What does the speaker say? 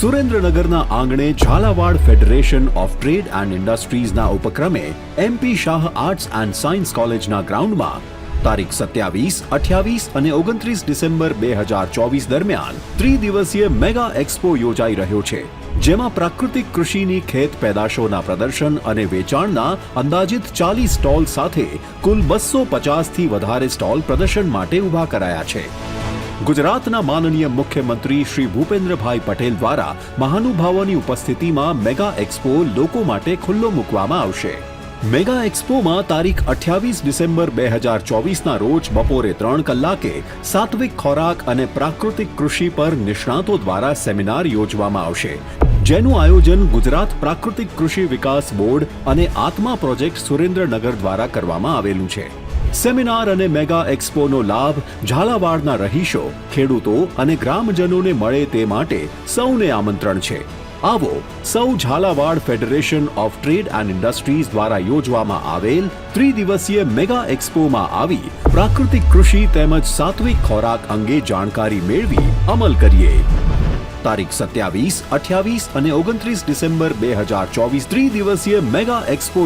સુરેન્દ્રનગરના આંગણે Jhalawad federation of trade and ઇન્ડસ્ટ્રીઝના ઉપક્રમે MP Shah arts and science કોલેજના ગ્રાઉન્ડમાં તારીખ સત્યાવીસ, અઠ્યાવીસ અને ઓગણત્રીસ ડિસેમ્બર બે હજાર ચોવીસ દરમિયાન ત્રિદિવસીય મેગા એક્સપો યોજાઈ રહ્યો છે, જેમાં પ્રાકૃતિક કૃષિની ખેત પેદાશોના પ્રદર્શન અને વેચાણના અંદાજિત ચાલીસ સ્ટોલ સાથે કુલ બસો પચાસથી વધારે સ્ટોલ પ્રદર્શન માટે ઊભા કરાયા છે. ગુજરાતના માનનીય મુખ્યમંત્રી શ્રી ભૂપેન્દ્રભાઈ પટેલ દ્વારા મહાનુભાવોની ઉપસ્થિતિમાં મેગા એક્સપો લોકો માટે ખુલ્લો મૂકવામાં આવશે. મેગા એક્સપોમાં તારીખ અઠ્યાવીસ ડિસેમ્બર બે હજાર ચોવીસના રોજ બપોરે ત્રણ કલાકે સાત્વિક ખોરાક અને પ્રાકૃતિક કૃષિ પર નિષ્ણાતો દ્વારા સેમિનાર યોજવામાં આવશે. જેનું આયોજન ગુજરાત પ્રાકૃતિક કૃષિ વિકાસ બોર્ડ અને આત્મા પ્રોજેક્ટ સુરેન્દ્રનગર દ્વારા કરવામાં આવેલું છે. સેમિનાર અને મેગા એક્સપોનો લાભ ઝાલાવાડના રહીશો, ખેડૂતો અને ગ્રામજનોને મળે તે માટે સૌને આમંત્રણ છે. આવો સૌ Jhalawad federation of trade and industries દ્વારા યોજવામાં આવેલ ત્રિદિવસીય મેગા એક્સપોમાં આવી પ્રાકૃતિક કૃષિ તેમજ સાત્વિક ખોરાક અંગે જાણકારી મેળવી અમલ કરીએ. તારીખ સત્યાવીસ, અઠ્યાવીસ અને ઓગણત્રીસ ડિસેમ્બર બે હજાર ચોવીસ ત્રિદિવસીય મેગા એક્સપો